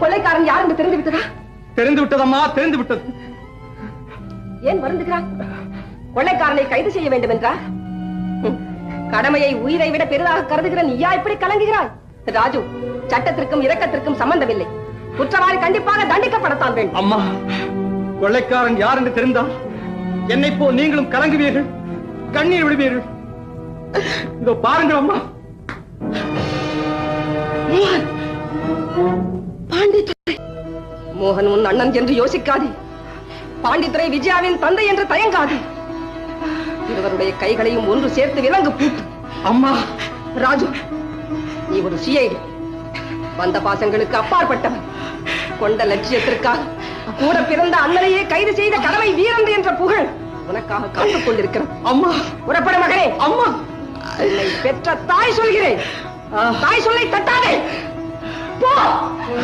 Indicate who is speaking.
Speaker 1: கொள்ளைக்காரன் யார் என்று தெரிந்து விட்டதா?
Speaker 2: தெரிந்து விட்டதம்மா தெரிந்து விட்டது.
Speaker 1: ஏன் வருந்துகிறான்? கொள்ளைக்காரனை கைது செய்ய வேண்டும் என்றா கடமையை உயிரை விட பெரிதாக கருதுகிற நீயா இப்படி கலங்குகிறாய்? ராஜு சட்டத்திற்கும் இரக்கத்திற்கும் சம்பந்தமில்லை. குற்றவாளி கண்டிப்பாக தண்டிக்கப்படத்தான் வேண்டும்.
Speaker 2: அம்மா கொள்ளைக்காரன் யார் என்று தெரிந்தால் என்னை போ நீங்களும் கலங்குவீர்கள் கண்ணீர் விடுவீர்கள். இதோ பாருங்கள் அம்மா.
Speaker 1: பாண்டித்துறை மோகன் உன் அண்ணன் என்று யோசிக்காதே. பாண்டித்துறை விஜயாவின் தந்தை என்று தயங்காதே. இருவருடைய கைகளையும் ஒன்று சேர்த்து விலங்கு பூட்டு.
Speaker 2: அம்மா!
Speaker 1: ராஜு நீ ஒரு சிஐடி வந்த பாசங்களுக்கு அப்பாற்பட்டவன். கொண்ட லட்சியத்திற்காக கூட பிறந்த அண்ணனையே கைது செய்த கடமை வீரன் என்ற புகழ் உனக்காக காத்துக் கொண்டிருக்கிறது.
Speaker 2: அம்மா!
Speaker 1: புறப்பட மகனே.
Speaker 2: அம்மா!
Speaker 1: பெற்ற தாய் சொல்கிறேன். தாய் சொல்லை தட்டாதே.